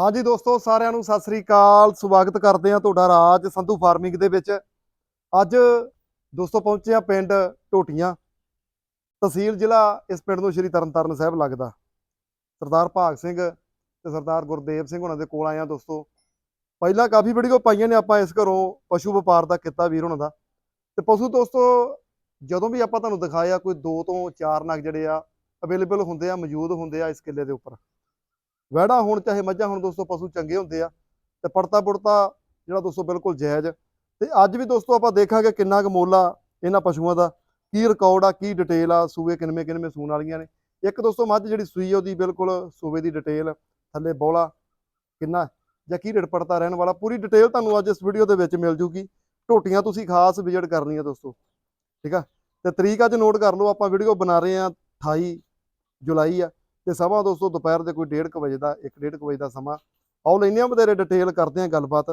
ਹਾਂਜੀ ਦੋਸਤੋ, ਸਾਰਿਆਂ ਨੂੰ ਸਤਿ ਸ੍ਰੀ ਅਕਾਲ। ਸਵਾਗਤ ਕਰਦੇ ਹਾਂ ਤੁਹਾਡਾ ਰਾਜ ਸੰਧੂ ਫਾਰਮਿੰਗ ਦੇ ਵਿੱਚ। ਅੱਜ ਦੋਸਤੋ, ਪਹੁੰਚੇ ਆ ਪਿੰਡ ਟੋਟੀਆਂ ਤਹਿਸੀਲ ਜ਼ਿਲ੍ਹਾ ਇਸ ਪਿੰਡ ਨੂੰ ਸ਼੍ਰੀ ਤਰਨਤਾਰਨ ਸਾਹਿਬ ਲੱਗਦਾ। ਸਰਦਾਰ ਭਾਗ ਸਿੰਘ ਤੇ ਸਰਦਾਰ ਗੁਰਦੇਵ ਸਿੰਘ ਉਹਨਾਂ ਦੇ ਕੋਲ ਆਇਆ ਦੋਸਤੋ। ਪਹਿਲਾਂ ਕਾਫੀ ਵੀਡੀਓ ਪਾਈਆਂ ਨੇ ਆਪਾਂ ਇਸ ਘਰੋਂ ਪਸ਼ੂ ਵਪਾਰ ਦਾ ਕੀਤਾ ਵੀਰ ਉਹਨਾਂ ਦਾ। ਤੇ ਪਸ਼ੂ ਦੋਸਤੋ, ਜਦੋਂ ਵੀ ਆਪਾਂ ਤੁਹਾਨੂੰ ਦਿਖਾਇਆ ਕੋਈ 2 ਤੋਂ 4 ਨਗ ਜਿਹੜੇ ਆ, ਅਵੇਲੇਬਲ ਹੁੰਦੇ ਆ, ਮੌਜੂਦ ਹੁੰਦੇ ਆ ਇਸ ਕਿੱਲੇ ਦੇ ਉੱਪਰ। ਵਹਿੜਾ ਹੋਣ, ਚਾਹੇ ਮੱਝਾਂ ਹੋਣ, ਦੋਸਤੋ, ਪਸ਼ੂ ਚੰਗੇ ਹੁੰਦੇ ਆ ਤੇ ਪੜਤਾ ਪੁੜਤਾ ਜਿਹੜਾ ਦੋਸਤੋ ਬਿਲਕੁਲ ਜਾਇਜ਼ ਤੇ ਅੱਜ ਵੀ ਦੋਸਤੋ ਆਪਾਂ ਦੇਖਾਂਗੇ ਕਿੰਨਾ ਕੁ ਮੋਲਾ ਇਹਨਾਂ ਪਸ਼ੂਆਂ ਦਾ, ਕੀ ਰਿਕਾਰਡ ਆ, ਕੀ ਡਿਟੇਲ ਆ, ਸੂਏ ਕਿੰਨਵੇਂ ਕਿੰਨਵੇਂ ਸੂਣ ਵਾਲੀਆਂ ਨੇ। ਇੱਕ ਦੋਸਤੋ ਮੱਝ ਜਿਹੜੀ ਸੂਈ ਉਹਦੀ ਬਿਲਕੁਲ ਸੂਵੇ ਦੀ ਡਿਟੇਲ ਥੱਲੇ ਬੋਲਾ ਕਿੰਨਾ, ਜਾਂ ਕੀ ਰੇਟ ਪੜਤਾ ਰਹਿਣ ਵਾਲਾ, ਪੂਰੀ ਡਿਟੇਲ ਤੁਹਾਨੂੰ ਅੱਜ ਇਸ ਵੀਡੀਓ ਦੇ ਵਿੱਚ ਮਿਲ ਜੂਗੀ। ਝੋਟੀਆਂ ਤੁਸੀਂ ਖਾਸ ਵਿਜ਼ਿਟ ਕਰਨੀਆਂ ਦੋਸਤੋ, ਠੀਕ ਆ? ਤੇ ਤਰੀਕ ਅੱਜ ਨੋਟ ਕਰ ਲਓ, ਆਪਾਂ ਵੀਡੀਓ ਬਣਾ ਰਹੇ ਆ 28 ਜੁਲਾਈ ਆ। ਤੇ ਸਮਾਂ ਦੋਸਤੋ ਦੁਪਹਿਰ ਦੇ ਕੋਈ 1:30 ਵਜੇ ਦਾ 1:30 ਵਜੇ ਦਾ ਸਮਾਂ। ਆਓ ਲੈਂਦੇ ਆ ਵਧੇਰੇ ਡਿਟੇਲ ਕਰਦੇ ਆ ਗੱਲਬਾਤ।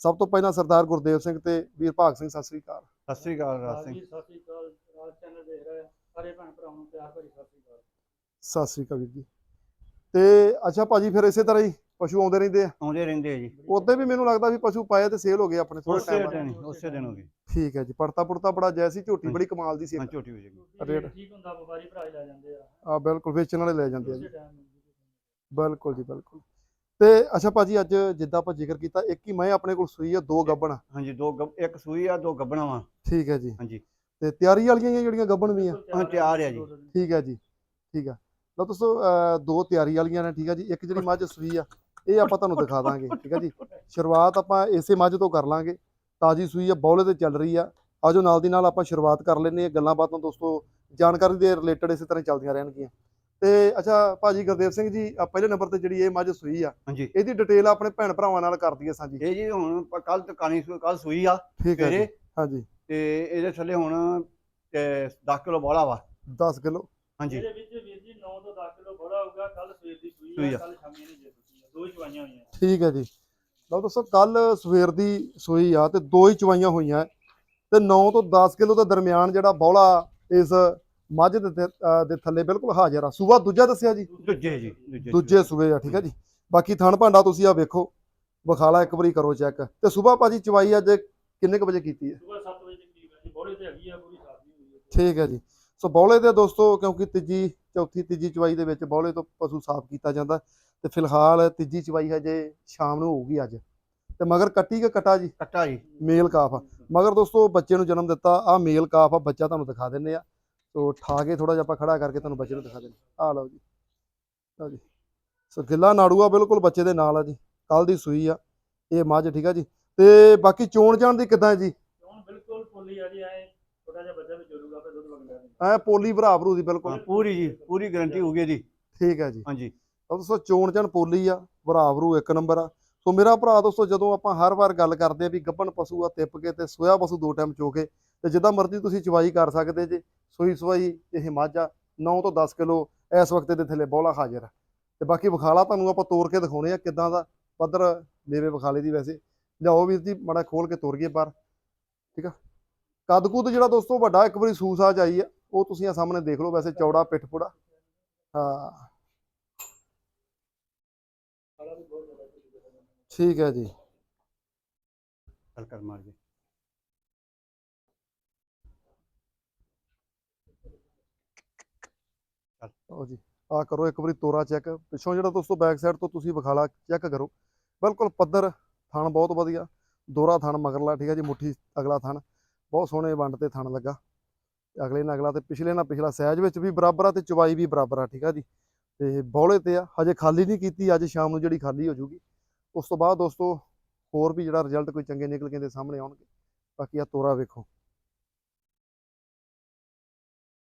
ਸਭ ਤੋਂ ਪਹਿਲਾਂ ਸਰਦਾਰ ਗੁਰਦੇਵ ਸਿੰਘ ਤੇ ਵੀਰ ਭਾਗ ਸਿੰਘ ਸਤਿ ਸ੍ਰੀ ਅਕਾਲ। ਸਤਿ ਸ੍ਰੀ ਅਕਾਲ ਰਾਜ ਸਿੰਘ। ਜੀ ਸਤਿ ਸ੍ਰੀ ਅਕਾਲ ਰਾਜ ਚੈਨਲ ਦੇਖ ਰਹੇ ਸਾਰੇ ਭੈਣ ਭਰਾਵਾਂ ਨੂੰ ਪਿਆਰ ਭਰੀ ਸਤਿ ਸ੍ਰੀ ਅਕਾਲ। ਸਤਿ ਸ੍ਰੀ ਅਕਾਲ ਵੀਰ ਜੀ। ਤੇ ਅੱਛਾ ਭਾਜੀ ਫਿਰ ਇਸੇ ਤਰ੍ਹਾਂ ਹੀ ਪਸ਼ੂ ਆਉਂਦੇ ਰਹਿੰਦੇ ਆ? ਆਉਂਦੇ ਰਹਿੰਦੇ ਆ ਜੀ। ਉਦੋਂ ਵੀ ਮੈਨੂੰ ਲੱਗਦਾ ਵੀ ਪਸ਼ੂ ਪਾਏ ਤੇ ਸੇਲ ਹੋ ਗਏ ਆਪਣੇ ਥੋੜੇ ਉਸੇ ਟਾਈਮ ਦਿਨ ਉਸੇ ਦਿਨ ਹੋ ਗਈ ਠੀਕ ਹੈ ਜੀ ਪੜਤਾ ਪੁੜਤਾ ਬੜਾ ਜੈਸੀ ਝੋਟੀ ਬੜੀ ਕਮਾਲ ਦੀ ਸੀ ਹਾਂ ਝੋਟੀ ਹੋ ਜਾਏਗੀ ਰੇਟ। ਠੀਕ ਹੁੰਦਾ ਵਪਾਰੀ ਭਰਾ ਹੀ ਲੈ ਜਾਂਦੇ ਆ। ਆ ਬਿਲਕੁਲ ਵੇਚਣ ਵਾਲੇ ਲੈ ਜਾਂਦੇ ਆ ਜੀ। ਬਿਲਕੁਲ ਜੀ ਬਿਲਕੁਲ। ਤੇ ਅੱਛਾ ਭਾਜੀ ਅੱਜ ਜਿੱਦਾਂ ਆਪਾਂ ਜ਼ਿਕਰ ਕੀਤਾ ਇੱਕ ਹੀ ਮੈਂ ਆਪਣੇ ਕੋਲ ਸੂਈ ਆ ਦੋ ਗੱਬਣ ਹਾਂਜੀ ਦੋ ਗੱਬ- ਇੱਕ ਸੂਈ ਆ ਦੋ ਗੱਬਣਾ ਵਾ। ਠੀਕ ਹੈ ਜੀ। ਹਾਂਜੀ। ਤੇ ਤਿਆਰੀ ਵਾਲੀਆਂ ਜਿਹੜੀਆਂ ਗੱਬਣ ਵੀ ਆ? ਹਾਂ, ਤਿਆਰ ਆ ਜੀ। ਠੀਕ ਹੈ ਜੀ ਠੀਕ ਆ। ਲਓ ਦੋਸਤੋ ਦੋ ਤਿਆਰੀ ਵਾਲੀਆਂ ਨੇ ਠੀਕ ਆ ਜੀ। ਇੱਕ ਜਿਹੜੀ ਮੱਝ ਸੂਈ ਆ ਇਹ ਆਪਾਂ ਤੁਹਾਨੂੰ ਦਿਖਾ ਦਾਂਗੇ ਠੀਕ ਆ ਜੀ। ਸ਼ੁਰੂਆਤ ਆਪਾਂ ਇਸੇ ਮੱਝ ਤੋਂ ਕਰ ਲਾਂਗੇ। ਤਾਜੀ ਸੂਈ ਆ ਬੌਲੇ ਤੇ ਚੱਲ ਰਹੀ ਆ। ਆਜੋ ਨਾਲ ਦੀ ਨਾਲ ਆਪਾਂ ਸ਼ੁਰੂਆਤ ਕਰ ਲੈਂਦੇ ਆ ਗੱਲਾਂ ਬਾਤਾਂ ਦੋਸਤੋ ਜਾਣਕਾਰੀ ਦੇ ਰਿਲੇਟਡ ਇਸੇ ਤਰ੍ਹਾਂ ਹੀ ਚੱਲਦੀਆਂ ਰਹਿਣਗੀਆਂ। ਤੇ ਅੱਛਾ ਭਾਜੀ ਗੁਰਦੇਵ ਸਿੰਘ ਜੀ ਆ ਪਹਿਲੇ ਨੰਬਰ ਤੇ ਜਿਹੜੀ ਇਹ ਮੱਝ ਸੂਈ ਆ ਇਹਦੀ ਡਿਟੇਲ ਆਪਣੇ ਭੈਣ ਭਰਾਵਾਂ ਨਾਲ ਕਰ ਦਈਏ ਸਾਂਝੀ। ਇਹ ਜੀ ਹੁਣ ਕੱਲ ਤਕਾਨੀ ਕੱਲ ਸੂਈ ਆ ਠੀਕ ਹੈ ਜੀ। ਹਾਂਜੀ। ਤੇ ਇਹਦੇ ਥੱਲੇ ਹੁਣ ਤੇ 10 ਕਿਲੋ ਬੋਲਾ ਵਾ। 10 ਕਿਲੋ। ਹਾਂਜੀ। ਇਹਦੇ ਵਿੱਚ ਵੀਰ ਜੀ 9 ਤੋਂ 10 ਕਿਲੋ ਬੜਾ ਹੋਊਗਾ ਕੱਲ ਸਵੇਰ ਦੀ ਸੂਈ ਆ। ਆ। ਕੱਲ ਸ਼ਾਮੀ ਨੇ ਜੇ ਆ ਦੋ ਹੀ ਚਵਾਈਆਂ ਹੋਈਆਂ। ਠੀਕ ਹੈ ਜੀ। ਲਓ ਦੋਸਤੋ ਕੱਲ ਸਵੇਰ ਦੀ ਸੂਈ ਆ ਤੇ ਦੋ ਹੀ ਚਵਾਈਆਂ ਹੋਈਆਂ। ਤੇ 9 ਤੋਂ 10 ਕਿਲੋ ਦੇ ਦਰਮਿਆਨ ਜਿਹੜਾ ਬੌਲਾ ਇਸ ਮੱਝ ਦੇ ਦੇ ਥੱਲੇ ਬਿਲਕੁਲ ਹਾਜ਼ਰ ਆ। ਸੂਬਾ ਦੂਜਾ ਦੱਸਿਆ ਜੀ? ਦੂਜੇ ਜੀ ਦੂਜੇ ਸੂਬੇ ਆ ਠੀਕ ਹੈ ਜੀ। ਬਾਕੀ ਥਣ ਭਾਂਡਾ ਤੁਸੀਂ ਆ ਵੇਖੋ। ਵਿਖਾਲਾ ਇੱਕ ਵਾਰੀ ਕਰੋ ਚੈੱਕ। ਤੇ ਸੂਬਾ ਭਾਜੀ ਚਵਾਈ ਅੱਜ ਕਿੰਨੇ ਕੁ ਵਜੇ ਕੀਤੀ ਹੈ? ਸਵੇਰ 7 ਵਜੇ ਦੇ ਕਰੀਬ ਹੈ ਜੀ। ਬੋਲੇ ਤੇ ਹੈਗੀ ਆ ਪੂਰੀ ਸਾਫ਼ ਨਹੀਂ ਹੋਈ ਹੈ। ਠੀਕ ਹੈ ਜੀ। ਸੋ ਬੌਲੇ ਦੇ ਦੋਸਤੋ ਕਿਉਂਕਿ ਤੀਜੀ ਚੌਥੀ ਤੀਜੀ ਚਵਾਈ ਦੇ ਵਿੱਚ ਬੌਲੇ ਤੋਂ ਪਸ਼ੂ ਸਾਫ਼ ਕੀਤਾ ਜਾਂਦਾ। ਤੇ ਫਿਲਹਾਲ ਤੀਜੀ ਚਵਾਈ ਹਜੇ ਸ਼ਾਮ ਨੂੰ ਹੋਊਗੀ ਅੱਜ। ਤੇ ਮਗਰ ਕੱਟੀ ਕੇ ਕਟਾ ਜੀ? ਕੱਟਾ ਜੀ। ਮੇਲ ਕਾਫ ਆ। ਮਗਰ ਦੋਸਤੋ ਬੱਚੇ ਨੂੰ ਜਨਮ ਦਿੱਤਾ। ਆ ਮੇਲ ਕਾਫ ਆ ਬੱਚਾ ਤੁਹਾਨੂੰ ਦਿਖਾ ਦਿੰਨੇ ਆ। ਸੋ ਠਾ ਕੇ ਥੋੜਾ ਜਿਹਾ ਆਪਾਂ ਖੜਾ ਕਰਕੇ ਤੁਹਾਨੂੰ ਬੱਚੇ ਨੂੰ ਦਿਖਾ ਦਿੰਨੇ ਆ। ਲਓ ਜੀ। ਲਓ ਜੀ। ਸੋ ਗਿੱਲਾ ਨਾੜੂਆ ਬਿਲਕੁਲ ਬੱਚੇ ਦੇ ਨਾਲ ਆ ਜੀ। ਕੱਲ ਦੀ ਸੂਈ ਆ। ਇਹ ਮੱਝ ਠੀਕ ਆ ਜੀ। ਤੇ ਬਾਕੀ ਚੋਣ ਜਾਣ ਦੀ ਕਿਦਾਂ ਜੀ? ਹੁਣ ਬਿਲਕੁਲ ਫੁੱਲੀ ਆ ਜੀ। ਐ ਛੋਟਾ ਜਿਹਾ ਬੱਚਾ ਵੀ ਚੋਰੂਗਾ ਫਿਰ ਦੁੱਧ ਵਗਦਾ ਐ ਪੋਲੀ ਭਰਾ ਭਰੂ ਦੀ ਬਿਲਕੁਲ। ਪੂਰੀ ਜੀ। ਪੂਰੀ ਗਾਰੰਟੀ ਹੋ ਗਈ ਇਹਦੀ ਠੀਕ ਹੈ ਜੀ। ਹਾਂਜੀ। ਤਾਂ ਦੋਸਤੋ ਚੋਣ ਚਣ ਪੋਲੀ ਆ ਭਰਾ ਭਰੂ ਇੱਕ ਨੰਬਰ ਆ। ਸੋ ਮੇਰਾ ਭਰਾ ਦੋਸਤੋ, ਜਦੋਂ ਆਪਾਂ ਹਰ ਵਾਰ ਗੱਲ ਕਰਦੇ ਆ ਵੀ ਗੱਭਣ ਪਸ਼ੂ ਆ ਤਿੱਪ ਕੇ ਤੇ ਸੋਇਆ ਪਸ਼ੂ ਦੋ ਟਾਈਮ ਚੋ ਕੇ, ਤੇ ਜਿੱਦਾਂ ਮਰਜ਼ੀ ਤੁਸੀਂ ਚਵਾਈ ਕਰ ਸਕਦੇ ਜੇ, ਸੋਈ ਸਵਾਈ ਇਹ ਮਾਝਾ ਆ 9 ਤੋਂ 10 ਕਿਲੋ ਇਸ ਵਕਤ ਦੇ ਥੱਲੇ ਬੌਲਾ ਹਾਜ਼ਰ ਆ। ਤੇ ਬਾਕੀ ਵਿਖਾਲਾ ਤੁਹਾਨੂੰ ਆਪਾਂ ਤੋੜ ਕੇ ਦਿਖਾਉਣੇ ਆ ਕਿਦਾਂ ਦਾ ਪੱਧਰ ਲੇਵੇ ਵਿਖਾਲੇ ਦੀ ਵੈਸੇ। ਲਿਆਓ ਵੀਰ ਜੀ, ਮਾੜਾ ਖੋਲ ਕੇ ਤੋਰ ਗਏ ਬਾਹਰ। ਠੀਕ ਆ? ਕੱਦ ਕੁੱਦ ਜਿਹੜਾ ਦੋਸਤੋ ਵੱਡਾ ਇੱਕ ਵਾਰੀ ਸੂਸਾਜ ਆਈ ਆ, ਉਹ ਤੁਸੀਂ ਆ ਸਾਹਮਣੇ ਦੇਖ ਲਓ, ਵੈਸੇ ਚੌੜਾ ਪਿੱਠ ਪੁੜਾ ਹਾਂ ਸਾਲਾ ਵੀ ਬਹੁਤ ਜ਼ਿਆਦਾ ਖੁਸ਼ੀ ਦਾ ਹੈ। ਠੀਕ ਹੈ ਜੀ। ਚੱਲ ਕਰ ਮਾਰ ਜੀ ਲਓ ਜੀ ਆ ਕਰੋ ਇੱਕ ਵਾਰੀ ਤੋਰਾ ਚੈੱਕ। ਪਿੱਛੋਂ ਜਿਹੜਾ ਦੋਸਤੋ ਬੈਕ ਸਾਈਡ ਤੋਂ ਤੁਸੀਂ ਵਿਖਾਲਾ ਚੈੱਕ ਕਰੋ। ਬਿਲਕੁਲ ਪੱਧਰ ਥਣ ਬਹੁਤ ਵਧੀਆ। ਦੋਰਾ ਥਣ ਮਗਰਲਾ ਠੀਕ ਹੈ ਜੀ ਮੁੱਠੀ ਅਗਲਾ ਥਣ। ਬਹੁਤ ਸੋਹਣੇ ਵੰਡ ਤੇ ਥਣ ਲੱਗਾ। ਤੇ ਅਗਲੇ ਨਾਲ ਅਗਲਾ ਤੇ ਪਿਛਲੇ ਨਾਲ ਪਿਛਲਾ ਸਾਈਜ਼ ਵਿੱਚ ਵੀ ਬਰਾਬਰ ਆ ਤੇ ਚਵਾਈ ਵੀ ਬਰਾਬਰ ਆ ਠੀਕ ਆ ਜੀ। ਤੇ ਬੌਲੇ ਤੇ ਆ। ਹਜੇ ਖਾਲੀ ਨਹੀਂ ਕੀਤੀ ਅੱਜ ਸ਼ਾਮ ਨੂੰ ਜਿਹੜੀ ਖਾਲੀ ਹੋ ਜੂਗੀ। ਉਸ ਤੋਂ ਬਾਅਦ ਦੋਸਤੋ ਹੋਰ ਵੀ ਜਿਹੜਾ ਰਿਜ਼ਲਟ ਕੋਈ ਚੰਗੇ ਨਿਕਲ ਕੇ ਦੇ ਸਾਹਮਣੇ ਆਉਣਗੇ ਬਾਕੀ ਆ ਤੋਰਾ ਵੇਖੋ।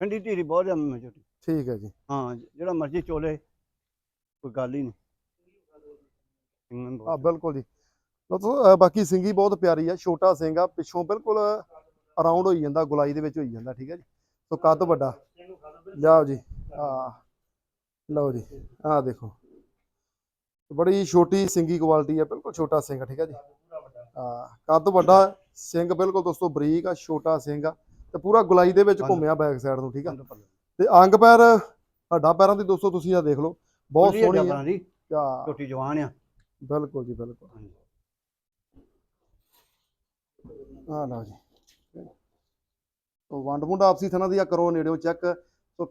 ਠੰਡੀ ਧੀਰੀ ਬਹੁਤ ਆ ਮੈਂ ਝੋਟੀ ਠੀਕ ਹੈ ਜੀ। ਹਾਂ ਜਿਹੜਾ ਮਰਜ਼ੀ ਚੋਲੇ ਕੋਈ ਗੱਲ ਹੀ ਨਹੀਂ। ਆ ਬਿਲਕੁਲ ਜੀ। ਦੋਸਤੋ ਬਾਕੀ ਸਿੰਗੀ ਬਹੁਤ ਪਿਆਰੀ ਆ ਛੋਟਾ ਸਿੰਘ ਆ ਪਿੱਛੋਂ ਬਿਲਕੁਲ ਅਰਾਊਂਡ ਹੋਈ ਜਾਂਦਾ ਗੁਲਾਈ ਦੇ ਵਿੱਚ ਹੋਈ ਜਾਂਦਾ ਠੀਕ ਹੈ ਜੀ। ਸੋ ਕੱਦ ਵੱਡਾ। ਲਿਆਓ ਜੀ। ਆ ਲਓ ਜੀ। ਆ ਦੇਖੋ। ਬੜੀ ਛੋਟੀ ਸਿੰਗੀ ਕੁਆਲਿਟੀ ਆ ਬਿਲਕੁਲ ਛੋਟਾ ਸਿੰਘ ਠੀਕ ਹੈ ਜੀ? ਆ ਕੱਦ ਵੱਡਾ ਸਿੰਘ ਬਿਲਕੁਲ ਦੋਸਤੋ ਬਰੀਕ ਆ ਛੋਟਾ ਸਿੰਘ ਆ ਤੇ ਪੂਰਾ ਗੁਲਾਈ ਦੇ ਵਿੱਚ। ਘੁੰਮਿਆ ਬੈਕ ਸਾਈਡ ਨੂੰ ਠੀਕ ਆ? ਤੇ ਅੰਗ ਪੈਰ ਹੱਡਾ ਪੈਰਾਂ ਦੀ ਦੋਸਤੋ ਤੁਸੀਂ ਆ ਦੇਖ ਲਓ ਬਹੁਤ ਆ ਸੋਹਣੀ ਆ। ਆ ਝੋਟੀ ਜਵਾਨ ਆ। ਬਿਲਕੁਲ ਜੀ ਬਿਲਕੁਲ। ਆ ਲਓ ਜੀ। ਉਹ ਵੰਡ ਵੁੰਡ ਆਪਸੀ ਥਣਾ ਦੀ ਆ ਕਰੋ ਨੇੜਿਓਂ ਚੈੱਕ। ਸੋ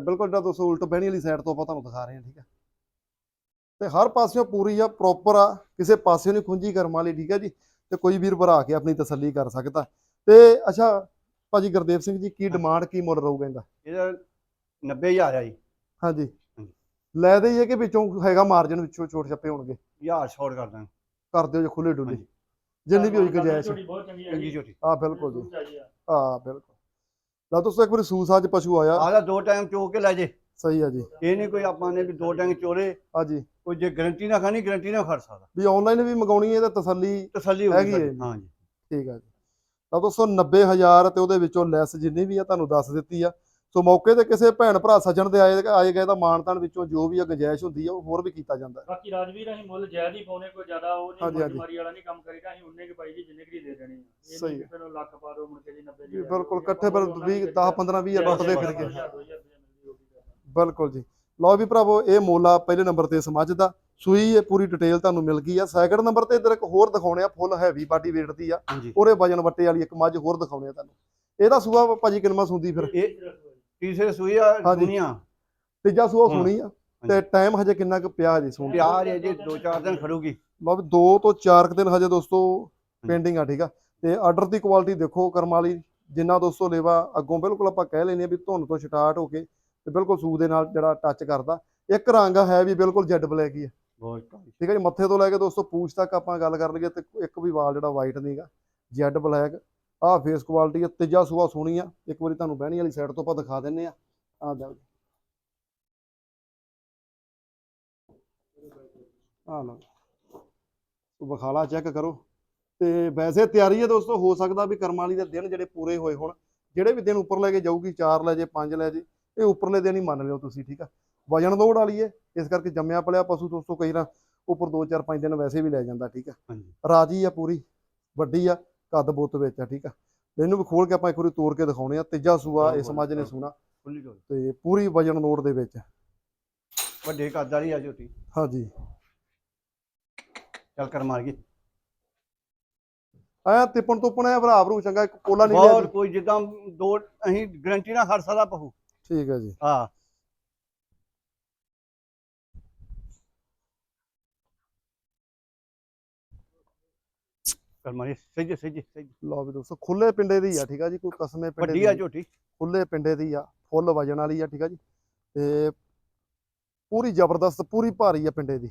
ਬਿਲਕੁਲ ਜਿਹੜਾ ਦੋਸਤੋ ਉਲਟ ਬਹਿਣੀ ਵਾਲੀ ਸਾਈਡ ਤੋਂ ਆਪਾਂ ਤੁਹਾਨੂੰ ਦਿਖਾ ਰਹੇ ਹਾਂ ਠੀਕ ਹੈ ਤੇ ਹਰ ਪਾਸਿਓਂ ਪੂਰੀ ਆ ਪ੍ਰੋਪਰ ਆ ਕਿਸੇ ਪਾਸਿਓਂ ਨਹੀਂ ਖੁੰਝੀ ਕਰਮ ਵਾਲੀ ਠੀਕ ਹੈ ਜੀ? ਤੇ ਕੋਈ ਵੀਰ ਭਰਾ ਕੇ ਆਪਣੀ ਤਸੱਲੀ ਕਰ ਸਕਦਾ। ਤੇ ਅੱਛਾ ਭਾਜੀ ਗੁਰਦੇਵ ਸਿੰਘ ਜੀ ਕੀ ਡਿਮਾਂਡ ਕੀ ਮੁੱਲ ਰਹੂਗਾ ਇਹਦਾ ਇਹਦਾ 90000 ਆ ਜੀ। ਹਾਂਜੀ। ਹਾਂਜੀ। ਲੈ ਦੇਈਏ ਕਿ ਵਿੱਚੋਂ ਹੈਗਾ ਮਾਰਜਨ ਵਿੱਚੋਂ ਛੋਟ ਛੱਪੇ ਹੋਣਗੇ? 1000 ਛੋੜ ਕਰ ਦਾਂਗੇ। ਕਰ ਦਿਓ ਜੇ ਖੁੱਲੇ ਡੁੱਲੇ। ਜਿੰਨੀ ਵੀ ਹੋਈ ਗੁੰਜਾਇਸ਼। ਚੰਗੀ ਹੈ ਚੰਗੀ ਜੀ। ਝੋਟੀ। ਆ ਬਿਲਕੁਲ ਜੀ। ਆ। ਆ। ਬਿਲਕੁਲ। ਲਾ ਦੋਸਤੋ ਇੱਕ ਵਾਰੀ ਸੂਸਾਜ ਪਸ਼ੂ ਆਇਆ। ਆਦਾ ਦੋ ਟਾਈਮ ਚੋ ਕੇ ਲੈ ਜੇ। ਸਹੀ ਆ ਜੀ। ਇਹ ਨਹੀਂ ਕੋਈ ਆਪਾਂ ਨੇ ਵੀ ਦੋ ਟਾਈਮ ਚੋਲੇ ਹਾਂਜੀ। ਕੋਈ ਜੇ ਗਰੰਟੀ ਨਾ ਖਾਣੀ ਗਰੰਟੀ ਨਾ ਖੜ ਸਕਦਾ। ਵੀ ਆਨਲਾਈਨ ਵੀ ਮੰਗਾਉਣੀ ਹੈ ਤੇ ਤਸੱਲੀ ਤਸੱਲੀ ਹੈਗੀ ਹੋਊਗੀ ਹੈ ਸਾਡੀ। ਹਾਂਜੀ ਠੀਕ ਆ ਜੀ। ਤਾਂ ਦੋਸਤੋ 90000 ਤੇ ਉਹਦੇ ਵਿੱਚੋਂ ਲੈਸ ਜਿੰਨੀ ਵੀ ਆ ਤੁਹਾਨੂੰ ਦੱਸ ਦਿੱਤੀ ਆ। ਸੋ ਮੌਕੇ ਤੇ ਕਿਸੇ ਭੈਣ ਭਰਾ ਸੱਜਣ ਦੇ ਆਏ ਆਏ ਗਏ ਤਾਂ ਮਾਨਤਾਨ ਵਿੱਚੋਂ ਜੋ ਵੀ ਆ ਗੁੰਜਾਇਸ਼ ਹੁੰਦੀ ਆ ਉਹ ਹੋਰ ਵੀ ਕੀਤਾ ਜਾਂਦਾ ਹੈ। ਬਾਕੀ ਰਾਜਵੀਰ ਅਸੀਂ ਮੁੱਲ ਜਾਇਜ਼ ਹੀ ਪਾਉਨੇ ਕੋਈ ਜ਼ਿਆਦਾ ਉਹ ਹਾਂਜੀ, ਨਹੀਂ ਹਾਂਜੀ। ਮਰਜ਼ੀ ਵਾਲਾ ਨਹੀਂ ਕੰਮ ਕਰੀਦਾ ਅਸੀਂ ਉਨੇ ਕਿ ਪਾਈ ਜੀ ਜਿੰਨੇ ਕੀ ਦੇ ਦੇਣੀ ਆ। ਇਹ ਸਹੀ ਨਹੀਂ ਹੈ। ਕਿ ਫਿਰ ਲੱਖ ਪਾ ਦੋ ਮੁੜ ਕੇ ਜੀ 90 ਵੀ ਬਿਲਕੁਲ ਇਕੱਠੇ ਪਰ 20 10 15 20 ਲੁੱਟਦੇ ਫਿਰ ਗਏ ਬਿਲਕੁਲ ਜੀ। ਲਓ ਵੀ ਭਰਾਵੋ ਇਹ ਮੋਲਾ ਪਹਿਲੇ ਨੰਬਰ ਤੇ ਸਮਝ ਦਾ। ਸੂਈ ਇਹ ਪੂਰੀ ਡਿਟੇਲ ਤੁਹਾਨੂੰ ਮਿਲ ਗਈ ਆ। ਸੈਕਿੰਡ ਨੰਬਰ ਤੇ ਇਧਰ ਇੱਕ ਹੋਰ ਦਿਖਾਉਣੇ ਆ ਫੁੱਲ ਹੈਵੀ ਬਾਡੀ weight ਦੀ ਆ। ਉਹਦੇ ਵਜਨ ਵੱਟੇ ਵਾਲੀ ਇੱਕ ਮੱਝ ਹੋਰ ਦਿਖਾਉਣੇ ਆ ਤੁਹਾਨੂੰ। ਇਹਦਾ ਸੂਆ ਭਾਜੀ ਕਿੰਨਾ ਸੁੰਦੀ ਫਿਰ? ਇਹ ਤੀਸਰੇ ਸੂਈ ਆ। ਦੁਨੀਆ ਤੀਜਾ ਸੂਆ। ਸੁਣੀ ਆ। ਤੇ ਟਾਈਮ ਹਜੇ ਕਿੰਨਾ ਕੁ ਪਿਆ ਹਜੇ ਸੁਣ? ਪਿਆਰ ਹੈ ਜੀ ਦੋ ਚਾਰ ਦਿਨ ਖੜੂਗੀ। ਵੀ 2 ਤੋਂ 4 ਦਿਨ ਹਜੇ ਦੋਸਤੋ ਪੈਂਡਿੰਗ ਆ ਠੀਕ ਆ। ਤੇ ਆਰਡਰ ਦੀ ਕੁਆਲਿਟੀ ਦੇਖੋ ਕਰਮ ਵਾਲੀ। ਜਿੰਨਾ ਦੋਸਤੋ ਲੇਵਾ ਅੱਗੋਂ ਬਿਲਕੁਲ ਆਪਾਂ ਕਹਿ ਲੈਨੇ ਆ ਵੀ ਧੁੰਨ ਤੋਂ ਸਟਾਰਟ ਹੋ ਕੇ ਤੇ ਬਿਲਕੁਲ ਸੂ ਦੇ ਨਾਲ ਜਿਹੜਾ ਟੱਚ ਕਰਦਾ। ਇੱਕ ਰੰਗ ਹੈ ਵੀ ਬਿਲਕੁਲ ਜੈਡ ਬਲੈਕ ਹੀ ਬਹੁਤ ਠੀਕ ਹੈ ਜੀ ਮੱਥੇ ਤੋਂ ਲੈ ਕੇ ਦੋਸਤੋ ਪੂਛ ਤੱਕ ਆਪਾਂ ਗੱਲ ਕਰ ਲਈਏ ਤੇ ਇੱਕ ਵੀ ਵਾਲ ਜਿਹੜਾ ਵਾਈਟ ਨਹੀਂਗਾ ਜੈਡ ਬਲੈਕ ਆਹ ਫੇਸ ਕੁਆਲਿਟੀ ਆ ਤੀਜਾ ਸੂਆ ਸੋਹਣੀ ਆ ਇੱਕ ਵਾਰੀ ਤੁਹਾਨੂੰ ਬਹਿਣੀ ਵਾਲੀ ਸਾਈਡ ਤੋਂ ਆਪਾਂ ਦਿਖਾ ਦਿੰਨੇ ਆ। ਆ ਜਾ। ਆ ਲਓ ਤੂੰ ਬਖਾਲਾ ਚੈੱਕ ਕਰੋ। ਤੇ ਵੈਸੇ ਤਿਆਰੀ ਹੈ ਦੋਸਤੋ ਹੋ ਸਕਦਾ ਵੀ ਕਰਮ ਵਾਲੀ ਦੇ ਦਿਨ ਜਿਹੜੇ ਪੂਰੇ ਹੋਏ ਹੋਣ। ਜਿਹੜੇ ਵੀ ਦਿਨ ਉੱਪਰ ਲੈ ਕੇ ਜਾਊਗੀ 4 ਲੈ ਜੇ 5 ਲੈ ਜੇ ਇਹ ਉੱਪਰਲੇ ਦਿਨ ਹੀ ਮੰਨ ਲਿਓ ਤੁਸੀਂ ਠੀਕ ਆ? ਵਜਨ ਦੌੜ ਵਾਲੀ ਹੈ ਇਸ ਕਰਕੇ ਜੰਮਿਆ ਪਲਿਆ ਪਸ਼ੂ ਦੋਸਤੋ ਕਈ ਨਾ ਉੱਪਰ 2 4 5 ਦਿਨ ਵੈਸੇ ਵੀ ਲੈ ਜਾਂਦਾ ਠੀਕ ਆ? ਰਾਜੀ ਆ ਪੂਰੀ ਵੱਡੀ ਆ ਕੱਦ ਬੁੱਤ ਵਿੱਚ ਆ ਠੀਕ ਆ? ਤੇ ਇਹਨੂੰ ਵੀ ਖੋਲ ਕੇ ਆਪਾਂ ਇੱਕ ਵਾਰੀ ਤੋੜ ਕੇ ਦਿਖਾਉਣੇ ਆ ਤੀਜਾ ਸੂਆ ਇਸ ਮੱਝ ਨੇ ਸੂਣਾ। ਤੇ ਪੂਰੀ ਵਜਨ ਨੋਟ ਦੇ ਵਿੱਚ ਵੱਡੇ ਕੱਦਾਰੀ ਆ ਝੋਟੀ। ਹਾਂਜੀ। ਚੱਲ ਕਰ ਮਾਰ ਗਈ। ਆਇਆ ਤਿੱਪਣ ਤੁੱਪਣ ਆ ਭਰਾ ਭਰੂ ਚੰਗਾ ਇੱਕ ਪੋਲਾ ਨਹੀਂ ਲਿਆ। ਕੋਈ ਜਿੱਦਾਂ ਦੋ ਅਸੀਂ ਗਰੰਟੀ ਨਾਲ ਖੜ ਸਕਦਾ ਪਹੂ ਠੀਕ ਹੈ ਜੀ। ਹਾਂ। ਕਰ ਮਾਰੀ ਸਹੀ ਸਹੀ ਸਹੀ ਲਓ ਵੀ ਦੋਸਤੋ ਖੁੱਲੇ ਪਿੰਡੇ ਦੀ ਆ ਠੀਕ ਆ ਜੀ ਕੋਈ ਕਸਮੇ ਪਿੰਡੇ ਵੱਡੀ ਆ। ਝੋਟੀ। ਖੁੱਲੇ ਪਿੰਡੇ ਦੀ ਆ ਫੁੱਲ ਵਜਨ ਵਾਲੀ ਆ ਠੀਕ ਆ ਜੀ। ਤੇ ਪੂਰੀ ਜ਼ਬਰਦਸਤ ਪੂਰੀ ਭਾਰੀ ਆ ਪਿੰਡੇ ਦੀ।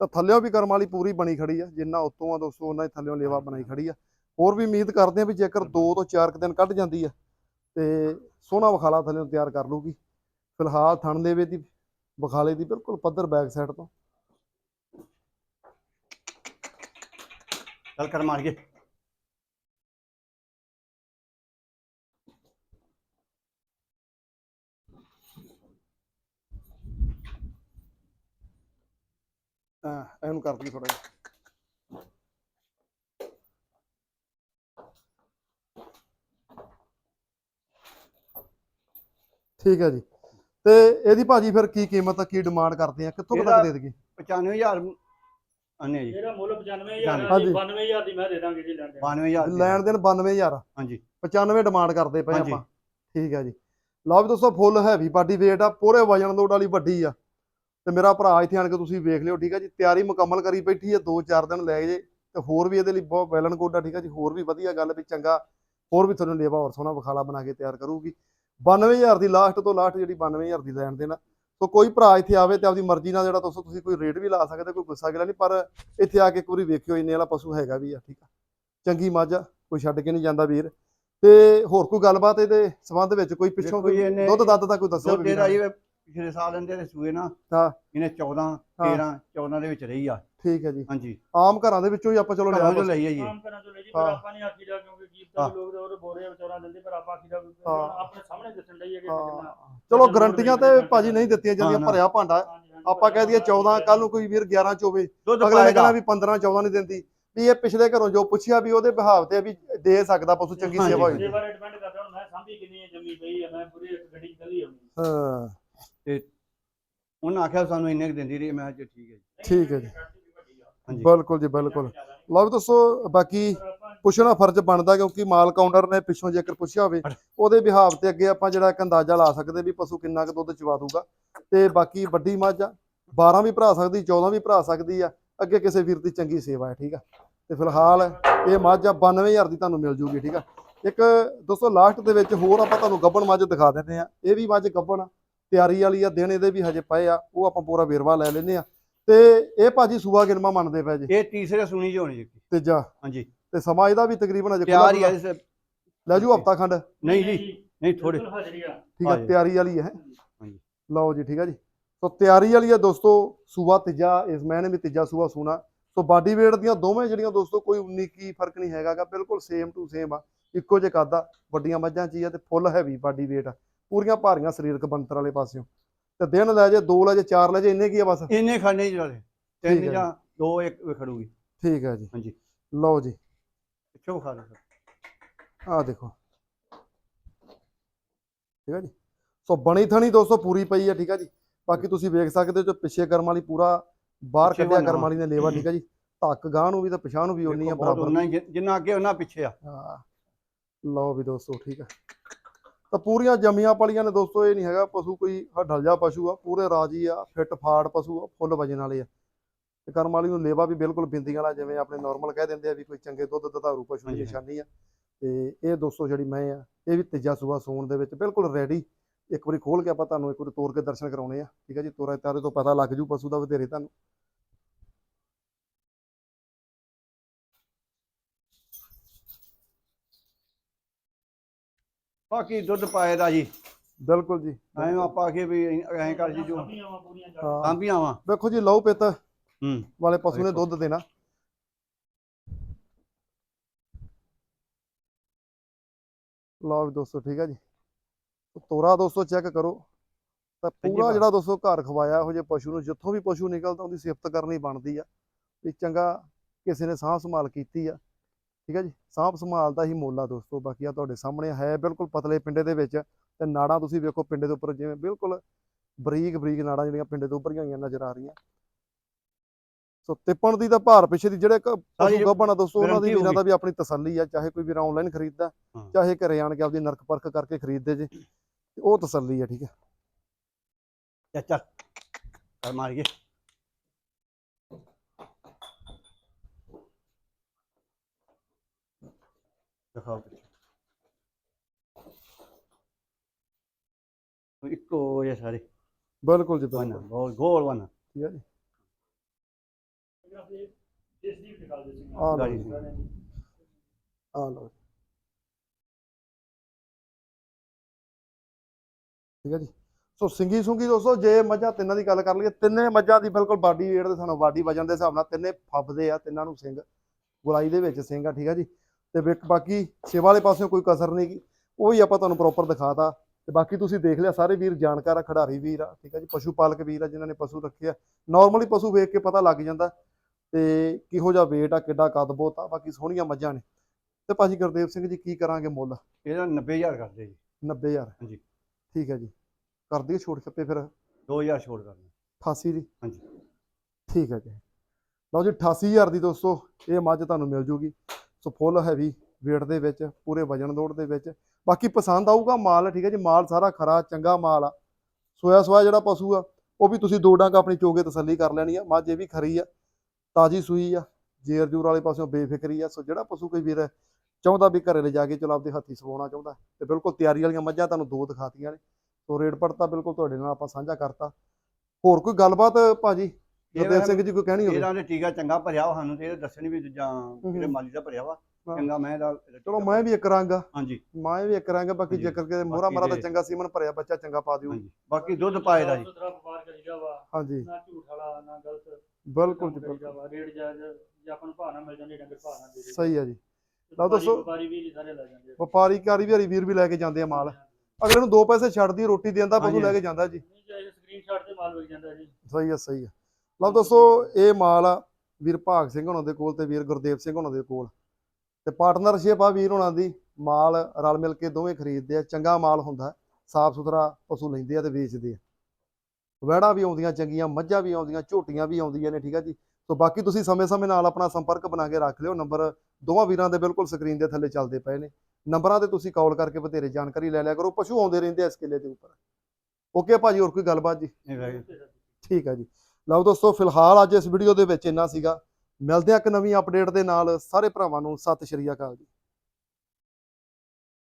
ਤਾਂ ਥੱਲਿਓਂ ਵੀ ਕਰਮ ਵਾਲੀ ਪੂਰੀ ਬਣੀ ਖੜੀ ਆ ਜਿੰਨਾ ਉੱਤੋਂ ਆ ਦੋਸਤੋ ਉਹਨਾਂ ਹੀ ਥੱਲਿਓਂ ਲੇਵਾ ਬਣਾਈ ਖੜੀ ਆ। ਹੋਰ ਵੀ ਉਮੀਦ ਕਰਦੇ ਆ ਵੀ ਜੇਕਰ 2 ਤੋਂ 4 ਦਿਨ ਕੱਢ ਜਾਂਦੀ ਆ ਤੇ ਸੋਹਣਾ ਵਿਖਾਲਾ ਥੱਲਿਓਂ ਤਿਆਰ ਕਰ ਲੂਗੀ ਫਿਲਹਾਲ ਥਣ ਲੇਵੇ ਦੀ ਵਿਖਾਲੇ ਦੀ ਬਿਲਕੁਲ ਪੱਧਰ ਬੈਕ ਸਾਈਡ ਤੋਂ। ਚੱਲ ਕਰ ਮਾਰ ਹਾਂ ਇਹਨੂੰ ਕਰ ਦਈਏ ਥੋੜਾ ਜਿਹਾ। ਠੀਕ ਹੈ ਜੀ। ਤੇ ਇਹਦੀ ਭਾਜੀ ਫਿਰ ਕੀ ਕੀਮਤ ਆ ਕੀ ਡਿਮਾਂਡ ਕਰਦੇ ਆ? ਕਿੱਥੋਂ ਕੁ ਤੱਕ ਦੇ ਦੇਗੇ 95000 ਆਨੇ ਜੀ। ਇਹਦਾ ਮੁੱਲ 95000 ਹਾਂਜੀ। ਦੀ 92000 ਦੀ ਮੈਂ ਦੇ ਦਾਂਗੇ ਜੀ ਲੈਣ ਦੇ 92000 ਦੀ। ਲੈਣ ਦੇਣ 92000 ਹਾਂਜੀ। 95 ਡਿਮਾਂਡ ਕਰਦੇ ਪਏ। ਆਪਾਂ। ਠੀਕ ਹੈ ਜੀ। ਲਓ ਵੀ ਦੋਸਤੋ ਫੁੱਲ ਹੈਵੀ ਬਾਡੀ weight ਆ ਪੂਰੇ ਵਜਨ ਲੋਡ ਵਾਲੀ ਵੱਡੀ ਆ। ਤੇ ਮੇਰਾ ਭਰਾ ਇੱਥੇ ਆਣ ਕੇ ਤੁਸੀਂ ਵੇਖ ਲਿਓ ਠੀਕ ਹੈ ਜੀ। ਤਿਆਰੀ ਮੁਕੰਮਲ ਕਰੀ ਬੈਠੀ ਹੈ 2-4 ਦਿਨ ਲੈ ਜੇ ਤੇ ਹੋਰ ਵੀ ਇਹਦੇ ਲਈ ਬਹੁਤ ਵੈਲਨ ਗੁੱਡ ਆ ਠੀਕ ਹੈ ਜੀ। ਹੋਰ ਵੀ ਵਧੀਆ ਗੱਲ ਵੀ ਚੰਗਾ ਹੋਰ ਵੀ ਤੁਹਾਨੂੰ ਲੇਵਾ ਹੋਰ ਸੋਹਣਾ ਵਿਖਾਲਾ ਬਣਾ ਕੇ ਤਿਆਰ ਕਰੂਗੀ। 92000 ਦੀ ਲਾਸਟ ਤੋਂ ਲਾਸਟ ਜਿਹੜੀ 92000 ਦੀ ਲੈਣ ਦੇਣਾ ਸੋ ਕੋਈ ਭਰਾ ਇੱਥੇ ਆਵੇ ਤੇ ਆਪਦੀ ਮਰਜ਼ੀ ਨਾਲ ਜਿਹੜਾ ਦੋਸਤੋ ਤੁਸੀਂ ਕੋਈ ਰੇਟ ਵੀ ਲਾ ਸਕਦੇ ਕੋਈ ਗੁੱਸਾ ਗਿਲਾ ਨਹੀਂ ਪਰ ਇੱਥੇ ਆ ਕੇ ਇੱਕ ਵਾਰੀ ਵੇਖਿਓ ਇੰਨੇ ਵਾਲਾ ਪਸ਼ੂ ਹੈਗਾ ਵੀ ਆ ਠੀਕ ਆ ਚੰਗੀ ਮੱਝ ਆ ਕੋਈ ਛੱਡ ਕੇ ਨਹੀਂ ਜਾਂਦਾ ਵੀਰ ਤੇ ਹੋਰ ਕੋਈ ਗੱਲਬਾਤ ਇਹਦੇ ਸੰਬੰਧ ਵਿੱਚ ਕੋਈ ਪਿੱਛੋਂ ਕੋਈ ਦੁੱਧ ਦੱਧ ਦਾ ਕੋਈ ਦੱਸਿਆ ਦੁੱਧ ਹੋਵੇ ਇਹਦਾ ਵੀਰਾਂ ਨੇ? ਜੀ ਪਿਛਲੇ ਸਾਲ ਇਹਦੇ ਸੂਏ ਨਾ ਹਾਂ। ਇਹਨੇ 14 ਹਾਂ। 13 14 ਦੇ ਵਿੱਚ ਰਹੀ ਆ ਠੀਕ ਹੈ ਜੀ ਹਾਂਜੀ ਆਮ ਘਰਾਂ ਦੇ ਵਿੱਚੋਂ ਹੀ ਆਪਾਂ ਚਲੋ ਲਿਆ ਘਰੋਂ ਜੋ ਬਸ। ਲਈ ਆ ਜੀ ਕਰਾਂ ਪਰ ਹਾਂ। ਆਪਾਂ ਨਹੀਂ ਆਖੀਦਾ ਕਿਉਂਕਿ ਕੀ ਹਾਂ। ਤਾਂ ਲੋਕ ਤਾਂ ਉਹ ਬੋਰੇ ਵਿਚਾਰਾ ਦਿੰਦੇ ਪਰ ਆਪਾਂ ਆਖੀਦਾ ਵੀ ਹਾਂ। ਆਪਣੇ ਸਾਹਮਣੇ ਦੱਸਣ ਲਈ ਹੈ ਕਿ ਹਾਂ। ਕਿੰਨਾ ਚਲੋ ਗਰੰਟੀਆਂ ਤੇ ਭਾਜੀ ਨਹੀਂ ਦਿੱਤੀਆਂ ਜਾਂਦੀਆਂ ਹਾਂ, ਨਾ। ਭਰਿਆ ਭਾਂਡਾ ਆਪਾਂ ਕਹਿ ਦਈਏ 14 ਕੱਲ ਨੂੰ ਕੋਈ ਵੀਰ 11 ਚ ਹੋਵੇ ਦੁੱਧ ਅਗਲੇ ਨੇ ਪਾਏਗਾ ਕਹਿਣਾ ਵੀ 15 14 ਨਹੀਂ ਦਿੰਦੀ ਵੀ ਇਹ ਪਿਛਲੇ ਘਰੋਂ ਜੋ ਪੁੱਛਿਆ ਵੀ ਉਹਦੇ ਬਿਹਾਵ ਤੇ ਵੀ ਦੇ ਸਕਦਾ ਪਸ਼ੂ ਚੰਗੀ ਹਾਂਜੀ, ਸੇਵਾ ਹੋਈ ਸੇਵਾ ਰੇਟ ਡਿਪੈਂਡ ਕਰਦਾ ਹੁਣ ਮੈਂ ਸਾਂਭੀ ਕਿੰਨੀ ਹੈ ਜੰਮੀ ਪਈ ਹੈ ਮੈਂ ਪੂਰੀ ਇੱਕ ਗੱਡੀ ਚੱਲੀ ਆਉਂਦੀ ਹਾਂ ਉਹਨਾਂ ਆਖਿਆ ਸਾਨੂੰ ਇੰਨੇ ਕੁ ਦਿੰਦੀ ਰਹੀ ਮੈਂ ਕਿਹਾ ਜੀ ਠੀਕ ਹੈ ਜੀ ਠੀਕ ਹੈ ਜੀ। ਬਿਲਕੁਲ ਜੀ ਬਿਲਕੁਲ। ਲਓ ਵੀ ਦੋਸਤੋ ਬਾਕੀ ਪੁੱਛਣਾ ਫਰਜ਼ ਬਣਦਾ ਕਿਉਂਕਿ ਮਾਲ ਕਾਊਂਟਰ ਨੇ ਪਿੱਛੋਂ ਜੇਕਰ ਪੁੱਛਿਆ ਹੋਵੇ ਉਹਦੇ ਵਿਹਾਵ ਤੇ ਅੱਗੇ ਆਪਾਂ ਜਿਹੜਾ ਇੱਕ ਅੰਦਾਜ਼ਾ ਲਾ ਸਕਦੇ ਵੀ ਪਸ਼ੂ ਕਿੰਨਾ ਕੁ ਦੁੱਧ ਚਵਾ ਦੂਗਾ। ਤੇ ਬਾਕੀ ਵੱਡੀ ਮੱਝ ਆ 12 ਵੀ ਭਰਾ ਸਕਦੀ 14 ਵੀ ਭਰਾ ਸਕਦੀ ਆ ਅੱਗੇ ਕਿਸੇ ਵੀਰ ਦੀ ਚੰਗੀ ਸੇਵਾ ਹੈ ਠੀਕ ਆ। ਤੇ ਫਿਲਹਾਲ ਇਹ ਮੱਝ ਆ 92000 ਦੀ ਤੁਹਾਨੂੰ ਮਿਲ ਜੂਗੀ ਠੀਕ ਆ। ਇੱਕ ਦੋਸਤੋ ਲਾਸਟ ਦੇ ਵਿੱਚ ਹੋਰ ਆਪਾਂ ਤੁਹਾਨੂੰ ਗੱਬਣ ਮੱਝ ਦਿਖਾ ਦਿੰਦੇ ਆ। ਇਹ ਵੀ ਮੱਝ ਗੱਬਣ ਤਿਆਰੀ ਵਾਲੀ ਆ ਦਿਨ ਇਹਦੇ ਵੀ ਹਜੇ ਪਏ ਆ ਉਹ ਆਪਾਂ ਪੂਰਾ ਵੇਰਵਾ ਲੈ ਲੈਨੇ ਆ। ਤੇ ਇਹ ਭਾਜੀ ਸੂਆ ਗਿਰਮਾ ਮੰਨਦੇ ਪਏ ਜੀ। ਇਹ ਤੀਸਰੇ ਸੁਣੀ ਜੀ ਹੋਣੀ ਜੀ। ਤੀਜਾ ਹਾਂਜੀ। ਤੇ ਸਮਾਂ ਇਹਦਾ ਵੀ ਤਕਰੀਬਨ ਅਜੇ ਤਿਆਰ ਹੀ ਆ ਇਸ ਲੈ ਜੂ ਹਫਤਾ ਖੰਡ। ਨਹੀਂ ਜੀ ਨਹੀਂ ਥੋੜੇ ਠੀਕ ਆ। ਤਿਆਰੀ ਵਾਲੀ ਹੈ? ਹਾਂਜੀ। ਲਓ ਜੀ ਠੀਕ ਆ ਜੀ। ਸੋ ਤਿਆਰੀ ਵਾਲੀ ਆ ਦੋਸਤੋ ਸੂਆ ਤੀਜਾ ਇਸ ਮਹੀਨੇ ਵੀ ਤੀਜਾ ਸੂਆ ਸੂਣਾ। ਸੋ ਬਾਡੀ weight ਦੀਆਂ ਦੋਵੇਂ ਜਿਹੜੀਆਂ ਦੋਸਤੋ ਕੋਈ 19 ਕੀ ਫ਼ਰਕ ਨਹੀਂ ਹੈਗਾਗਾ ਬਿਲਕੁਲ ਸੇਮ ਟੂ ਸੇਮ ਆ। ਇੱਕੋ ਜਿਹਾ ਕੱਦ ਵੱਡੀਆਂ ਮੱਝਾਂ ਚ ਹੀ ਆ ਤੇ ਫੁੱਲ ਹੈਵੀ ਬਾਡੀ weight ਆ। ਪੂਰੀਆਂ ਭਾਰੀਆਂ ਸਰੀਰਕ ਬਣਤਰ ਵਾਲੇ ਪਾਸਿਓਂ। ਤੇ ਦਿਨ ਲੈ ਜੇ ਦੋ ਲੈ ਜੇ ਚਾਰ ਲੈ ਜੇ ਇੰਨੇ ਕੀ ਆ ਬਸ? ਇੰਨੇ ਖਾਣੇ ਜੀ ਵਾਲੇ। ਠੀਕ ਹੈ ਤਿੰਨ ਜੀ। ਜਾਂ ਦੋ ਇੱਕ ਵੀ ਖੜੂਗੀ। ਠੀਕ ਆ ਜੀ। ਹਾਂਜੀ। ਲਓ ਜੀ। ਪਿੱਛੋਂ ਖਾ ਲਓ ਆਹ ਦੇਖੋ। ਠੀਕ ਆ ਜੀ। ਸੋ ਬਣੀ ਥਣੀ ਦੋਸਤੋ ਪੂਰੀ ਪਈ ਆ ਠੀਕ ਆ ਜੀ। ਬਾਕੀ ਤੁਸੀਂ ਵੇਖ ਸਕਦੇ ਹੋ ਜੋ ਪਿੱਛੇ ਕਰਮ ਵਾਲੀ ਪੂਰਾ ਬਾਹਰ ਪਿੱਛੇ ਕੱਢਿਆ। ਕਰਮ ਵਾਲੀ ਨੇ ਲੇਵਾ ਠੀਕ ਆ ਜੀ। ਧੱਕ ਗਾਂ ਨੂੰ ਵੀ ਤੇ ਪਛਾਣ ਨੂੰ ਵੀ ਉਨੀ ਆ ਦੇਖੋ, ਬਹੁਤ ਬਰਾਬਰ। ਉਨਾ ਹੀ ਜਿ- ਜਿੰਨਾ ਅੱਗੇ ਉਹਨਾਂ ਪਿੱਛੇ ਆ। ਹਾਂ। ਲਓ ਵੀ ਦੋਸਤੋ ਠੀਕ ਆ। ਤਾਂ ਪੂਰੀਆਂ ਜੰਮੀਆਂ ਪਲੀਆਂ ਨੇ ਦੋਸਤੋ ਇਹ ਨਹੀਂ ਹੈਗਾ ਪਸ਼ੂ ਕੋਈ ਹੱਡਲ ਜਾ ਪਸ਼ੂ ਆ ਪੂਰੇ ਰਾਜੀ ਆ ਫਿੱਟ ਫਾੜ ਪਸ਼ੂ ਆ ਫੁੱਲ ਵਜਨ ਵਾਲੇ ਆ। ਤੇ ਕਰਮ ਵਾਲੀ ਨੂੰ ਲੇਵਾ ਵੀ ਬਿਲਕੁਲ ਬਿੰਦੀਆਂ ਵਾਲਾ ਜਿਵੇਂ ਆਪਣੇ ਨਾਰਮਲ ਕਹਿ ਦਿੰਦੇ ਆ ਵੀ ਕੋਈ ਚੰਗੇ ਦੁੱਧ ਦਧਾਰੂ ਪਸ਼ੂ ਦੀ ਨਿਸ਼ਾਨੀ ਆ। ਤੇ ਇਹ ਦੋਸਤੋ ਜਿਹੜੀ ਮੈਂ ਆ ਇਹ ਵੀ ਤੀਜਾ ਸੂਆ ਸੂਣ ਦੇ ਵਿੱਚ ਬਿਲਕੁਲ ਰੈਡੀ ਇੱਕ ਵਾਰੀ ਖੋਲ ਕੇ ਆਪਾਂ ਤੁਹਾਨੂੰ ਇੱਕ ਵਾਰੀ ਤੋੜ ਕੇ ਦਰਸ਼ਨ ਕਰਾਉਣੇ ਆ। ਠੀਕ ਆ ਜੀ ਤੋਰਾ ਤਾਰੇ ਤੋਂ ਪਤਾ ਲੱਗ ਜੂ ਪਸ਼ੂ ਦਾ ਵਧੇਰੇ ਤੁਹਾਨੂੰ। ਬਾਕੀ ਦੁੱਧ ਪਾਏ ਦਾ ਜੀ। ਬਿਲਕੁਲ ਜੀ। ਐਂ ਆਪਾਂ ਆਖੇ ਵੀ ਐਂ ਕਰ ਜੀ ਜੋ। ਹਾਂ। ਸਾਂਭੀਆਂ ਵਾ। ਵੇਖੋ ਜੀ ਲਹੂ ਪਿੱਤ। ਹੂੰ। ਵਾਲੇ ਪਸ਼ੂ ਨੇ। ਦੁੱਧ ਦੇਣਾ। ਲਓ ਦੋਸਤੋ ਠੀਕ ਹੈ ਜੀ। ਤੋਰਾ ਦੋਸਤੋ ਚੈੱਕ ਕਰੋ। ਤਾਂ ਪੂਰਾ ਜਿਹੜਾ ਦੋਸਤੋ ਘਰ ਖਵਾਇਆ ਇਹੋ ਜਿਹੇ ਪਸ਼ੂ ਨੂੰ ਜਿੱਥੋਂ ਵੀ ਪਸ਼ੂ ਨਿਕਲਦਾ ਉਹਦੀ ਸਿਫਤ ਕਰਨੀ ਬਣਦੀ ਆ। ਵੀ ਚੰਗਾ ਕਿਸੇ ਨੇ ਸਾਂਭ ਸੰਭਾਲ ਕੀਤੀ ਆ। ਠੀਕ ਹੈ ਜੀ? ਸਾਂਭ ਸੰਭਾਲ ਦਾ ਹੀ ਮੁੱਲ ਆ ਦੋਸਤੋ ਬਾਕੀ ਆ ਤੁਹਾਡੇ ਸਾਹਮਣੇ ਹੈ ਬਿਲਕੁਲ ਪਤਲੇ ਪਿੰਡੇ ਦੇ ਵਿੱਚ ਤੇ ਨਾੜਾਂ ਤੁਸੀਂ ਵੇਖੋ ਪਿੰਡੇ ਦੇ ਉੱਪਰ ਜਿਵੇਂ ਬਿਲਕੁਲ ਬਰੀਕ ਬਰੀਕ ਨਾੜਾਂ ਜਿਹੜੀਆਂ ਪਿੰਡੇ ਤੋਂ ਉੱਭਰੀਆਂ ਹੋਈਆਂ ਨਜ਼ਰ ਆ ਰਹੀਆਂ। ਸੋ ਤਿੱਪਣ ਦੀ ਤਾਂ ਭਾਰ ਪਿੱਛੇ ਦੀ ਜਿਹੜੇ ਪਸ਼ੂ ਗੱਭਣ ਆ ਦੋਸਤੋ ਉਹਨਾਂ ਦੀ ਵੀਰਾਂ ਦਾ। ਵੀ ਆਪਣੀ ਤਸੱਲੀ ਆ ਚਾਹੇ ਕੋਈ ਵੀਰ ਆਨਲਾਈਨ ਖਰੀਦਦਾ। ਚਾਹੇ ਘਰੇ ਆਣ ਕੇ ਆਪਦੀ ਨਰਕ ਪਰਖ ਕਰਕੇ ਖਰੀਦਦੇ ਜੇ ਉਹ ਤਸੱਲੀ ਆ ਠੀਕ ਹੈ। ਚੱਲ ਚੱਲ। ਕਰ ਮਾਰੀਏ। ਦਿਖਾਓ ਪਿੱਛੇ। ਇੱਕੋ ਜੇ ਸਾਰੇ। ਬਿਲਕੁਲ ਜੀ ਬਿਲਕੁਲ। ਗੋਲ ਗੋਲ ਵਨ ਠੀਕ ਹੈ ਜੀ। ਜਿਸ ਦੀ ਨਿਕਾਲ ਦੇ ਸੀ ਲਓ ਲਓ। ਠੀਕ ਹੈ ਜੀ। ਸੋ ਸਿੰਗੀ ਸੁੰਗੀ ਦੋਸਤੋ ਜੇ ਮੱਝਾਂ ਤਿੰਨਾਂ ਦੀ ਗੱਲ ਕਰ ਲਈਏ ਤਿੰਨੇ ਮੱਝਾਂ ਦੀ ਬਿਲਕੁਲ ਬਾਡੀ weight ਦੇ ਸਾਨੂੰ ਬਾਡੀ ਵਜਨ ਦੇ ਹਿਸਾਬ ਨਾਲ ਤਿੰਨੇ ਫੱਬਦੇ ਆ ਤਿੰਨਾਂ ਨੂੰ ਸਿੰਘ ਗੁਲਾਈ ਦੇ ਵਿੱਚ ਸਿੰਘ ਆ ਠੀਕ ਹੈ ਜੀ। ਤੇ ਬਾਕੀ ਸੇਵਾ ਵਾਲੇ ਪਾਸਿਓਂ ਕੋਈ ਕਸਰ ਨਹੀਂ ਗੀ। ਉਹ ਵੀ ਆਪਾਂ ਤੁਹਾਨੂੰ ਪ੍ਰੋਪਰ ਦਿਖਾਤਾ। ਤੇ ਬਾਕੀ ਤੁਸੀਂ ਦੇਖ ਲਿਆ ਸਾਰੇ ਵੀਰ ਜਾਣਕਾਰ ਆ ਖਿਡਾਰੀ ਵੀਰ ਆ ਠੀਕ ਹੈ ਜੀ ਪਸ਼ੂ ਪਾਲਕ ਵੀਰ ਆ ਜਿਨ੍ਹਾਂ ਨੇ ਪਸ਼ੂ ਰੱਖੇ ਆ। ਨਾਰਮਲੀ ਪਸ਼ੂ ਵੇਖ ਕੇ ਪਤਾ ਲੱਗ ਜਾਂਦਾ। ਤੇ ਕਿਹੋ ਜਿਹਾ weight ਆ ਕਿੱਡਾ ਕੱਦ ਬਹੁਤ ਆ ਬਾਕੀ ਸੋਹਣੀਆਂ ਮੱਝਾਂ ਨੇ। ਤੇ ਭਾਜੀ ਗੁਰਦੇਵ ਸਿੰਘ ਜੀ ਕੀ ਕਰਾਂਗੇ ਮੁੱਲ? ਇਹਦਾ 90000 ਕਰਦੇ ਜੀ। 90000 ਹਾਂਜੀ। ਠੀਕ ਹੈ ਜੀ। ਕਰ ਦਈਏ ਛੋਟ ਛੱਪੇ ਫਿਰ। 2000 ਛੋੜ ਕਰਨਾ। 88 ਦੀ? ਹਾਂਜੀ। ਠੀਕ ਹੈ ਜੀ। ਲਓ ਜੀ 88000 ਦੀ ਦੋਸਤੋ ਇਹ ਮੱਝ ਤੁਹਾਨੂੰ ਮਿਲ ਜੂਗੀ। ਸੋ ਫੁੱਲ ਹੈਵੀ weight ਦੇ ਵਿੱਚ, ਪੂਰੇ ਵਜਨ ਦੌੜ ਦੇ ਵਿੱਚ। ਬਾਕੀ ਪਸੰਦ ਆਊਗਾ ਮਾਲ, ਠੀਕ ਹੈ ਜੀ, ਮਾਲ ਸਾਰਾ ਖਰਾ, ਚੰਗਾ ਮਾਲ ਆ। ਸੋਇਆ ਸੋਇਆ ਜਿਹੜਾ ਪਸ਼ੂ ਆ, ਉਹ ਵੀ ਤੁਸੀਂ ਦੋ ਡੰਗ ਆਪਣੀ ਚੋਗੇ ਤਸੱਲੀ ਕਰ ਲੈਣੀ ਆ, ਮੱਝ ਇਹ ਵੀ ਖਰੀ ਆ, ਤਾਜੀ ਸੂਈ ਆ, ਜੇਰ ਜੂਰ ਵਾਲੇ ਪਾਸਿਓਂ ਬੇਫਿਕਰੀ ਆ। ਸੋ ਜਿਹੜਾ ਪਸ਼ੂ ਕੋਈ ਵੀਰ ਚਾਹੁੰਦਾ ਵੀ ਘਰੇ ਲੈ ਜਾ ਕੇ ਚਲੋ ਆਪਦੇ ਹੱਥੀ ਸਵਾਉਣਾ ਚਾਹੁੰਦਾ, ਤੇ ਬਿਲਕੁਲ ਤਿਆਰੀ ਵਾਲੀਆਂ ਮੱਝਾਂ ਤੁਹਾਨੂੰ ਦੋ ਦਿਖਾਤੀਆਂ ਨੇ। ਸੋ ਰੇਟ ਪੜਤਾ ਬਿਲਕੁਲ ਤੁਹਾਡੇ ਨਾਲ ਆਪਾਂ ਸਾਂਝਾ ਕਰਤਾ। ਹੋਰ ਕੋਈ ਗੱਲਬਾਤ ਭਾਜੀ? ਗੁਰਦੇਵ ਸਿੰਘ ਜੀ ਕੋਈ ਕਹਿਣੀ ਹੋਵੇ? ਇਹਦਾ ਨੇ ਟੀਕਾ ਚੰਗਾ ਭਰਿਆ ਵਾ ਸਾਨੂੰ ਤੇ ਇਹ ਦੱਸਣੀ ਵੀ ਦੂਜਾ ਜਿਹੜੇ ਮਾਲੀ ਦਾ ਭਰਿਆ ਵਾ। ਚੰਗਾ ਮੈਂ ਦਾ ਚਲੋ ਮੈਂ ਵੀ ਇੱਕ ਰੰਗ ਹਾਂਜੀ। ਮੈਂ ਵੀ ਇੱਕ ਰੰਗ ਬਾਕੀ। ਜੇਕਰ ਕੇ ਮੋਹਰਾ ਮਰਾ ਤਾਂ ਤੇ- ਚੰਗਾ ਸੀਮਨ ਭਰਿਆ ਬੱਚਾ ਚੰਗਾ ਪਾ ਦਿਓ। ਬਾਕੀ ਦੁੱਧ ਪਾਏ ਦਾ ਜੀ। ਸਾਫ਼ ਸੁਥਰਾ ਵਪਾਰ ਕਰੀਦਾ ਵਾ। ਹਾਂਜੀ। ਨਾ ਝੂਠ ਵਾਲਾ ਨਾ ਗਲਤ। ਬਿਲਕੁਲ ਜੀ ਬਿਲਕੁਲ। ਵਾ। ਰੇਟ ਜਾਇਜ਼ ਜੇ ਆਪਾਂ ਨੂੰ ਭਾਅ ਨਾ ਮਿਲ ਜਾਂਦੇ ਡੰਗਰ ਭਾਅ ਨਾ ਦੇ ਸਹੀ ਆ ਜੀ। ਲਓ ਦੱਸੋ। ਵਪਾਰੀ ਵੀ ਸਾਰੇ ਲੈ ਜਾਂਦੇ ਆ। ਵਪਾਰੀ ਕਾਰੀ ਵੀ ਵੀਰ ਵੀ ਲੈ ਕੇ ਜਾਂਦੇ ਆ ਮਾਲ। ਅਗਲੇ ਨੂੰ ਦੋ ਪੈਸੇ ਛੱਡਦੀ ਰੋਟੀ ਦੇਂਦਾ ਪਸ਼ੂ। ਲੈ ਕੇ ਜਾਂਦਾ ਜੀ। ਸਕਰੀਨਸ਼ਾਟ ਤੇ ਮਾਲ ਵਿਕ ਜਾਂਦਾ ਜੀ। ਸਹੀ ਆ ਸਹੀ ਆ। ਲਓ ਦੱਸੋ ਇਹ ਮਾਲ ਆ ਵੀਰ ਭਾਗ ਸਿੰਘ ਹੁਣਾਂ ਦੇ ਕੋਲ ਤੇ ਵੀਰ ਗੁਰਦੇਵ ਸਿੰਘ ਹੁਣਾਂ ਦੇ ਕੋਲ। ਤੇ ਪਾਰਟਨਰਸ਼ਿਪ ਆ ਵੀਰ ਹੁਣਾਂ ਦੀ। ਮਾਲ ਰਲ ਮਿਲ ਕੇ ਦੋਵੇਂ ਖਰੀਦਦੇ ਆ। ਚੰਗਾ ਮਾਲ ਹੁੰਦਾ। ਸਾਫ਼ ਸੁਥਰਾ ਪਸ਼ੂ ਲੈਂਦੇ ਆ ਤੇ ਵੇਚਦੇ ਆ। ਵਹਿੜਾ ਵੀ ਆਉਂਦੀਆਂ ਚੰਗੀਆਂ ਮੱਝਾਂ ਵੀ ਆਉਂਦੀਆਂ ਝੋਟੀਆਂ ਵੀ ਆਉਂਦੀਆਂ ਨੇ ਠੀਕ ਆ ਜੀ? ਸੋ ਬਾਕੀ ਤੁਸੀਂ ਸਮੇਂ-ਸਮੇਂ ਨਾਲ ਆਪਣਾ ਸੰਪਰਕ ਬਣਾ ਕੇ ਰੱਖ ਲਿਓ। ਨੰਬਰ ਦੋਵਾਂ ਵੀਰਾਂ ਦੇ ਬਿਲਕੁਲ ਸਕਰੀਨ ਦੇ ਥੱਲੇ ਚੱਲਦੇ ਪਏ ਨੇ। ਨੰਬਰਾਂ ਤੇ ਤੁਸੀਂ ਕਾਲ ਕਰਕੇ ਬਥੇਰੇ ਜਾਣਕਾਰੀ ਲੈ ਲਿਆ ਕਰੋ। ਪਸ਼ੂ ਆਉਂਦੇ ਰਹਿੰਦੇ ਆ ਇਸ ਕਿਲੇ ਦੇ ਉੱਪਰ। ਓਕੇ ਭਾਜੀ ਹੋਰ ਕੋਈ ਗੱਲਬਾਤ ਜੀ? ਠੀਕ ਆ ਜੀ। ਲਓ ਦੋਸਤੋ, ਫਿਲਹਾਲ ਅੱਜ ਇਸ ਵੀਡੀਓ ਦੇ ਵਿੱਚ ਇੰਨਾ ਸੀਗਾ। ਮਿਲਦੇ ਹਾਂ ਇੱਕ ਨਵੀਂ ਅਪਡੇਟ ਦੇ ਨਾਲ। ਸਾਰੇ ਭਰਾਵਾਂ ਨੂੰ ਸਤਿ ਸ਼੍ਰੀ ਅਕਾਲ ਜੀ।